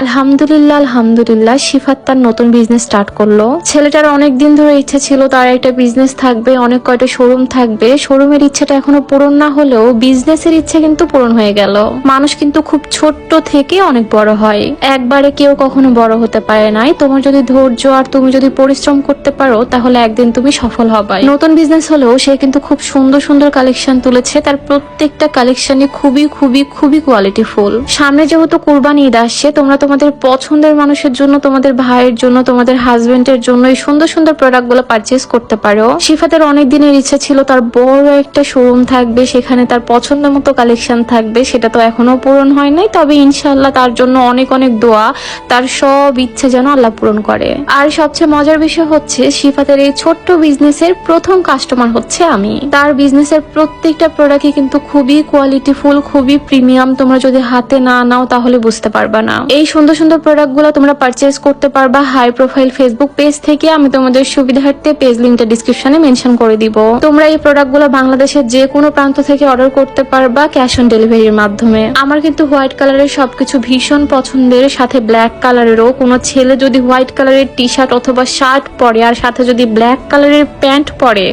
আলহামদুলিল্লাহ আলহামদুলিল্লাহ, শিফাত তার নতুন বিজনেস স্টার্ট করল। ছেলেটার অনেক দিন ধরে ইচ্ছা ছিল তার একটা বিজনেস থাকবে, অনেক কয়টা শোরুম থাকবে। শোরুমের ইচ্ছাটা এখনও পূরণ না হলেও বিজনেসের ইচ্ছে কিন্তু পূরণ হয়ে গেল। মানুষ কিন্তু খুব ছোট্ট থেকে অনেক বড় হয়। একবারে কেউ কখনো বড় হতে পারে নাই। তোমার যদি ধৈর্য আর তুমি যদি পরিশ্রম করতে পারো, তাহলে একদিন তুমি সফল হবাই। নতুন বিজনেস হলেও সে কিন্তু খুব সুন্দর সুন্দর কালেকশন তুলেছে। তার প্রত্যেকটা কালেকশনই খুবই খুবই খুবই কোয়ালিটিফুল সামনে যেহেতু কুরবানি ঈদ আসছে, তোমরা তোমাদের পছন্দের মানুষের জন্য, তোমাদের ভাইয়ের জন্য, তোমাদের হাজবেন্ডের জন্য এই সুন্দর সুন্দর প্রোডাক্টগুলো পারচেস করতে পারো। শিফাতের অনেক দিনের ইচ্ছা ছিল, তার বড় একটা শোরুম থাকবে, সেখানে তার পছন্দ মতো কালেকশন থাকবে, সেটা তো এখনও পূরণ হয় নাই, তবে ইনশাল্লাহ তার জন্য অনেক অনেক দোয়া, তার সব ইচ্ছে যেন আল্লাহ পূরণ করে। আর সবচেয়ে মজার বিষয় হচ্ছে, শিফাতের এই ছোট্ট বিজনেসের প্রথম কাস্টমার হচ্ছে আমি। তার বিজনেসের প্রত্যেকটা প্রোডাক্টই কিন্তু খুবই কোয়ালিটিফুল খুবই প্রিমিয়াম তোমরা যদি হাতে না নাও তাহলে বুঝতে পারবা না। এই সুন্দর সুন্দর প্রোডাক্টগুলো তোমরা পারচেস করতে পারবা। হাই প্রোফাইল ফেসবুক পেজ থেকে আমি তোমাদের সুবিধার্থে পেজ লিঙ্কটা ডিসক্রিপশনে মেনশন করে দিব। তোমরা এই প্রোডাক্টগুলো বাংলাদেশের যে কোনো প্রান্ত থেকে অর্ডার করতে পারবা ক্যাশ অন ডেলিভারির মাধ্যমে। আমার কিন্তু হোয়াইট কালারের সবকিছু ভীষণ পছন্দের, সাথে ব্ল্যাক কালারেরও কোনো ছেলে যদি হোয়াইট কালারের টি শার্ট অথবা শার্ট পরে আর সাথে যদি ব্ল্যাক কালারের প্যান্ট পরে,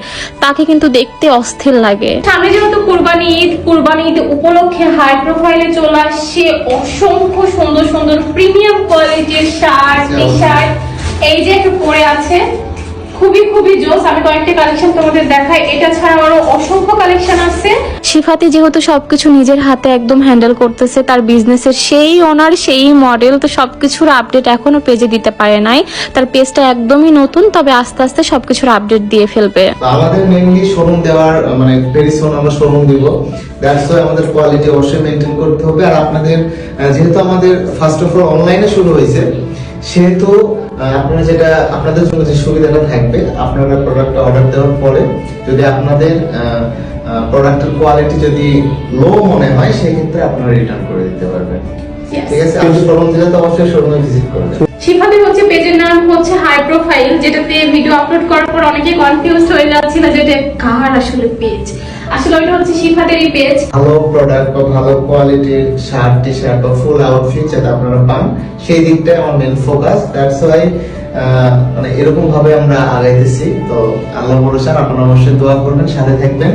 তাকে কিন্তু দেখতে অস্থির লাগে। সামনে যেহেতু কুরবানি ঈদ কুরবানি ঈদ উপলক্ষে হাই প্রোফাইলে চলে আসছে, অসংখ্য সুন্দর সুন্দর প্রিমিয়াম কোয়ালিটির শার্ট টি শার্ট এই যে একটু পরে আছে খুবই খুবই জোস। আমি কয়েকটি কালেকশন তোমাদের দেখাই। এটা ছাড়া আরও অসংখ্য কালেকশন আছে। শিফাতি যেহেতু সবকিছু নিজের হাতে একদম হ্যান্ডেল করতেছে তার বিজনেসের সেই ওনার সেই মডেল তো সবকিছুর আপডেট এখনও পেজে দিতে পারে নাই। তার পেজটা একদমই নতুন তবে আস্তে আস্তে সবকিছুর আপডেট দিয়ে ফেলবে। আমাদের মেইনলি শোরুম দেওয়ার মানে পেরিসন আমরা শোরুম দিব। দ্যাটস ওয়াই আমাদের কোয়ালিটি অবশ্যই মেনটেন করতে হবে। আর আপনাদের যেহেতু আমাদের ফার্স্ট অফ অল অনলাইনে শুরু হয়েছে সেহেতু আপনারা যেটা আপনাদের জন্য যে সুবিধাটা থাকবে, আপনারা প্রোডাক্টটা অর্ডার দেওয়ার পরে যদি আপনাদের প্রোডাক্টের কোয়ালিটি যদি লো মনে হয়, সেক্ষেত্রে আপনারা রিটার্ন করে দিতে পারবেন. ঠিক আছে আমি শোরুম দিলে তো অবশ্যই শোরুমে ভিজিট করবেন শিফাতে হচ্ছে পেজের নাম হচ্ছে হাই প্রোফাইল যেটাতে ভিডিও আপলোড করার পর অনেকে কনফিউজ হয়ে যাচ্ছিল যে এটা কার আসলে পেজ আসলে হচ্ছে শিফাতেরই পেজ ভালো প্রোডাক্ট বা ভালো কোয়ালিটির শার্ট টি শার্ট বা ফুল আউটফিট আপনারা পান সেই দিকটাই আমার মেন ফোকাস দ্যাটস ওয়াই মানে এরকম ভাবে আমরা আগাইতেছি। তো আল্লাহ ভরসা আপনারা অবশ্যই দোয়া করবেন সাথে থাকবেন।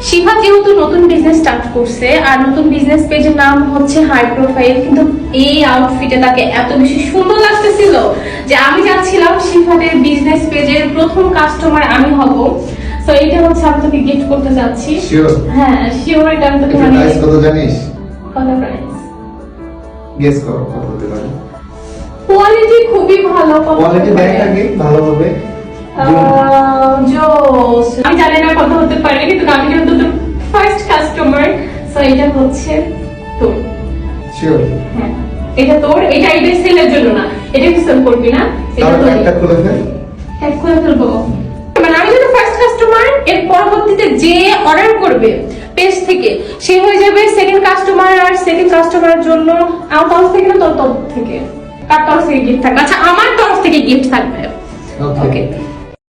শিফা যেহেতু নতুন বিজনেস স্টার্ট করছে আর নতুন বিজনেস পেজের নাম হচ্ছে হাই প্রোফাইল কিন্তু এই আউটফিটে তাকে এত বেশি সুন্দর লাগতেছিল যে আমি যাচ্ছিলাম শিফাদের বিজনেস পেজের প্রথম কাস্টমার আমি হব। তো এটা হচ্ছে আমি তোকে গিফট করতে যাচ্ছি হ্যাঁ শিওর এটা আমি তোকে মানে প্রাইস কত জানিস? কত প্রাইস গেস করো কত হতে পারে? কোয়ালিটি খুবই ভালো কোয়ালিটি পারে? আগে ভালো হবে? আমি জানি না কত হতে পারে কিন্তু আমি ফার্স্ট কাস্টমার সো এটা হচ্ছে তোর। শিওর হ্যাঁ। এটা তোর এটা এটা সেলের জন্য না। এটা কি সেল করবি না? এটা তোর। একটা খুলে ফেল। হ্যাঁ খুলে ফেলব। মানে আমি যেহেতু ফার্স্ট কাস্টমার এর পরবর্তীতে যে অর্ডার করবে পেজ থেকে সে হয়ে যাবে সেকেন্ড কাস্টমার আর সেকেন্ড কাস্টমারের জন্য আমার তরফ থেকে না তোর তরফ থেকে? কার তরফ থেকে গিফট থাকবে? আচ্ছা আমার তরফ থেকে গিফট থাকবে। ওকে